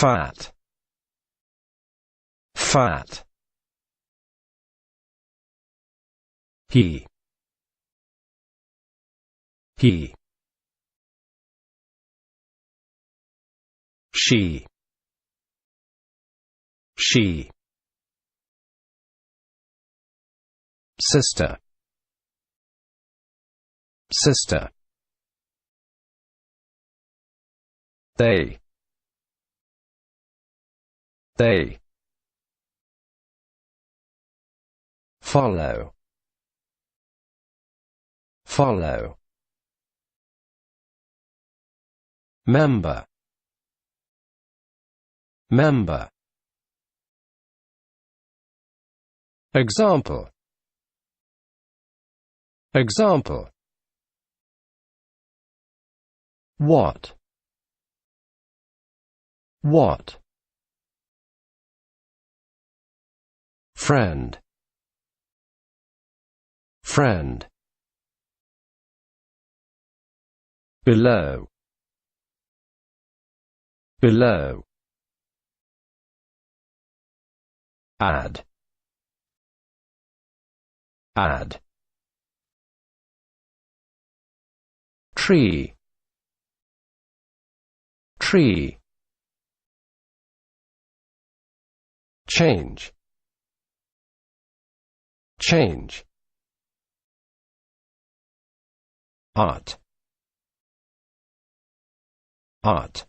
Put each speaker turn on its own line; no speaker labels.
fat. Fat. He he she. She. Sister. Sister. They they. Follow. Follow. Member. Member. Example. Example. What? What friend. Friend. Below. Below. Add. Add. Tree. Tree. Change change. Art art